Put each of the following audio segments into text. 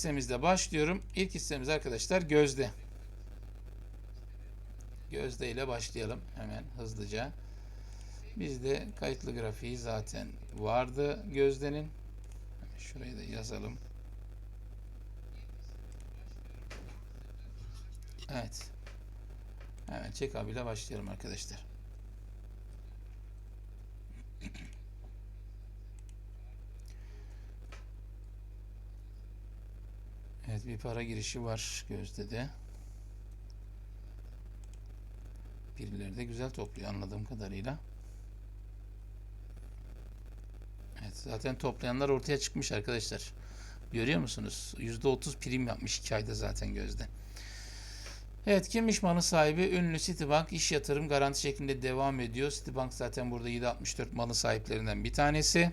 hissemizde başlıyorum. İlk hissemiz arkadaşlar Gözde. Gözde ile başlayalım hemen hızlıca. Bizde kayıtlı grafiği zaten vardı Gözde'nin. Şurayı da yazalım. Evet. Hemen check up ile başlayalım arkadaşlar. Evet bir para girişi var Gözde de. Birileri de güzel topluyor anladığım kadarıyla. Evet zaten toplayanlar ortaya çıkmış arkadaşlar. Görüyor musunuz? %30 prim yapmış 2 ayda zaten Gözde. Evet kimmiş malın sahibi? Ünlü Citibank iş yatırım garanti şeklinde devam ediyor. Citibank zaten burada 764 malın sahiplerinden bir tanesi.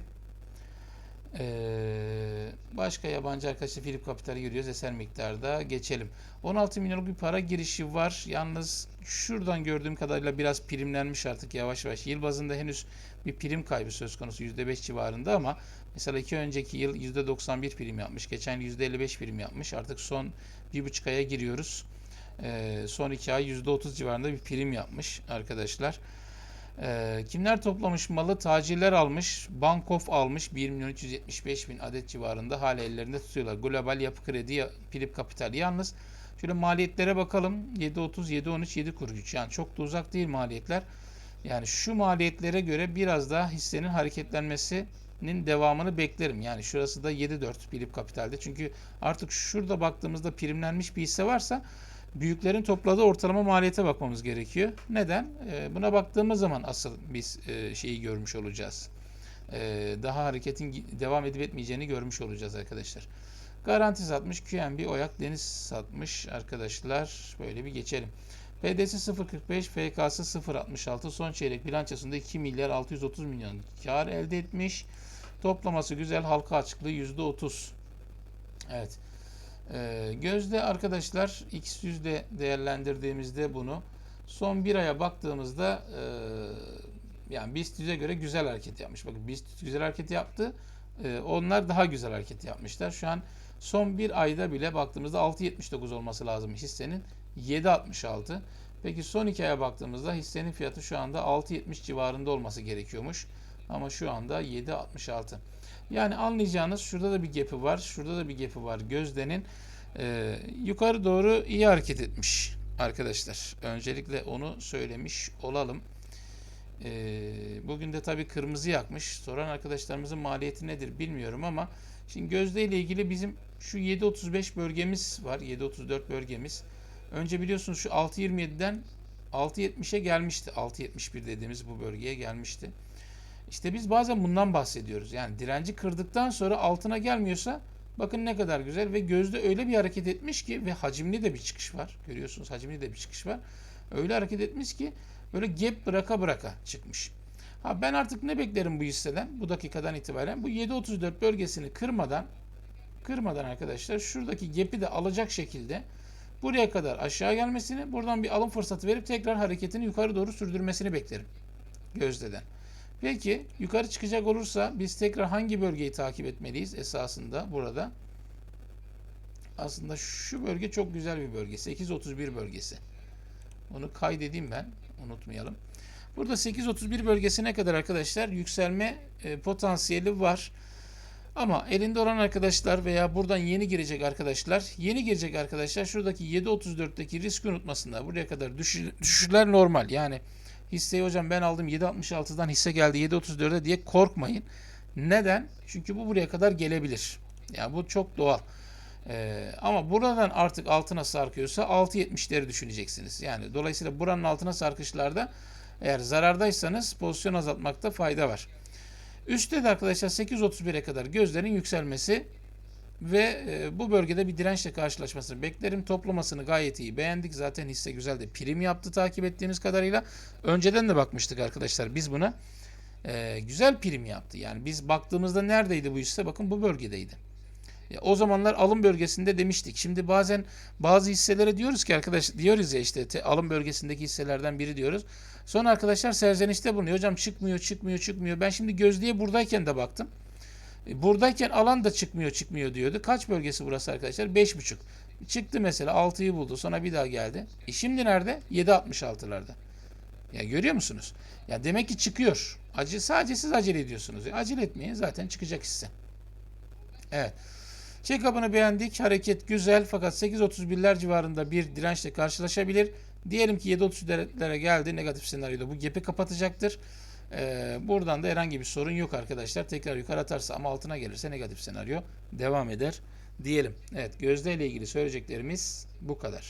Ee, başka yabancı arkadaşlar Philip Capital'i görüyoruz eser miktarda. Geçelim. 16 milyonluk bir para girişi var. Yalnız şuradan gördüğüm kadarıyla biraz primlenmiş artık yavaş yavaş. Yıl bazında henüz bir prim kaybı söz konusu %5 civarında ama mesela iki önceki yıl %91 prim yapmış. Geçen yıl %55 prim yapmış. Artık son bir buçuk aya giriyoruz. Ee, son iki ay %30 civarında bir prim yapmış arkadaşlar. Ee, kimler toplamış malı? Tacirler almış. Bankof almış. 1 milyon 375 bin adet civarında hala ellerinde tutuyorlar. Global Yapı Kredi, Philip Capital. Yalnız şöyle maliyetlere bakalım. 7.30, 7.13, 7.43. Yani çok da uzak değil maliyetler. Yani şu maliyetlere göre biraz daha hissenin hareketlenmesinin devamını beklerim. Yani şurası da 7.4 Philip Capital'de. Çünkü artık şurada baktığımızda primlenmiş bir hisse varsa büyüklerin topladığı ortalama maliyete bakmamız gerekiyor. Neden? E, buna baktığımız zaman asıl biz e, şeyi görmüş olacağız. E, daha hareketin devam edip etmeyeceğini görmüş olacağız arkadaşlar. Garanti satmış, QNB Oyak Deniz satmış arkadaşlar. Böyle bir geçelim. PDS 0.45, FK'sı 0.66. Son çeyrek bilançosunda 2 milyar 630 milyon kar elde etmiş. Toplaması güzel, halka açıklığı %30. Evet. Ee, gözde arkadaşlar x yüzde değerlendirdiğimizde bunu son bir aya baktığımızda e, yani BIST 100'e göre güzel hareket yapmış. Bakın BIST 100 güzel hareket yaptı. E, onlar daha güzel hareket yapmışlar. Şu an son bir ayda bile baktığımızda 6.79 olması lazım hissenin. 7.66. Peki son iki aya baktığımızda hissenin fiyatı şu anda 6.70 civarında olması gerekiyormuş. Ama şu anda 7.66. Yani anlayacağınız şurada da bir gap'i var. Şurada da bir gap'i var. Gözde'nin e, yukarı doğru iyi hareket etmiş arkadaşlar. Öncelikle onu söylemiş olalım. E, bugün de tabii kırmızı yakmış. Soran arkadaşlarımızın maliyeti nedir bilmiyorum ama şimdi Gözde ile ilgili bizim şu 7.35 bölgemiz var. 7.34 bölgemiz. Önce biliyorsunuz şu 6.27'den 6.70'e gelmişti. 6.71 dediğimiz bu bölgeye gelmişti. İşte biz bazen bundan bahsediyoruz. Yani direnci kırdıktan sonra altına gelmiyorsa bakın ne kadar güzel ve gözde öyle bir hareket etmiş ki ve hacimli de bir çıkış var. Görüyorsunuz hacimli de bir çıkış var. Öyle hareket etmiş ki böyle gap bıraka bıraka çıkmış. Ha ben artık ne beklerim bu hisseden bu dakikadan itibaren bu 7.34 bölgesini kırmadan kırmadan arkadaşlar şuradaki gap'i de alacak şekilde buraya kadar aşağı gelmesini buradan bir alım fırsatı verip tekrar hareketini yukarı doğru sürdürmesini beklerim gözdeden. Peki yukarı çıkacak olursa biz tekrar hangi bölgeyi takip etmeliyiz esasında burada? Aslında şu bölge çok güzel bir bölge. 831 bölgesi. Onu kaydedeyim ben. Unutmayalım. Burada 831 bölgesine kadar arkadaşlar yükselme e, potansiyeli var. Ama elinde olan arkadaşlar veya buradan yeni girecek arkadaşlar, yeni girecek arkadaşlar şuradaki 7.34'teki riski unutmasınlar. Buraya kadar düşüşler normal. Yani Hisseyi hocam ben aldım 7.66'dan hisse geldi 7.34'e diye korkmayın. Neden? Çünkü bu buraya kadar gelebilir. Yani bu çok doğal. Ee, ama buradan artık altına sarkıyorsa 6.70'leri düşüneceksiniz. Yani dolayısıyla buranın altına sarkışlarda eğer zarardaysanız pozisyon azaltmakta fayda var. Üstte de arkadaşlar 8.31'e kadar gözlerin yükselmesi ve e, bu bölgede bir dirençle karşılaşmasını beklerim. Toplamasını gayet iyi beğendik. Zaten hisse güzel de prim yaptı takip ettiğimiz kadarıyla. Önceden de bakmıştık arkadaşlar biz buna. E, güzel prim yaptı. Yani biz baktığımızda neredeydi bu hisse? Bakın bu bölgedeydi. O zamanlar alım bölgesinde demiştik. Şimdi bazen bazı hisselere diyoruz ki arkadaş diyoruz ya işte te, alım bölgesindeki hisselerden biri diyoruz. Sonra arkadaşlar serzenişte bulunuyor. Hocam çıkmıyor, çıkmıyor, çıkmıyor. Ben şimdi gözlüğe buradayken de baktım. Buradayken alan da çıkmıyor çıkmıyor diyordu. Kaç bölgesi burası arkadaşlar? 5.5. Çıktı mesela 6'yı buldu. Sonra bir daha geldi. E şimdi nerede? 7.66'larda. Ya görüyor musunuz? Ya demek ki çıkıyor. Acı sadece siz acele ediyorsunuz. E, acele etmeyin zaten çıkacak hisse. Evet. Check-up'ını beğendik. Hareket güzel fakat 8.31'ler civarında bir dirençle karşılaşabilir. Diyelim ki 7.30'lere geldi. Negatif senaryoda bu gap'i kapatacaktır. Ee, buradan da herhangi bir sorun yok arkadaşlar. Tekrar yukarı atarsa ama altına gelirse negatif senaryo devam eder diyelim. Evet Gözde ile ilgili söyleyeceklerimiz bu kadar.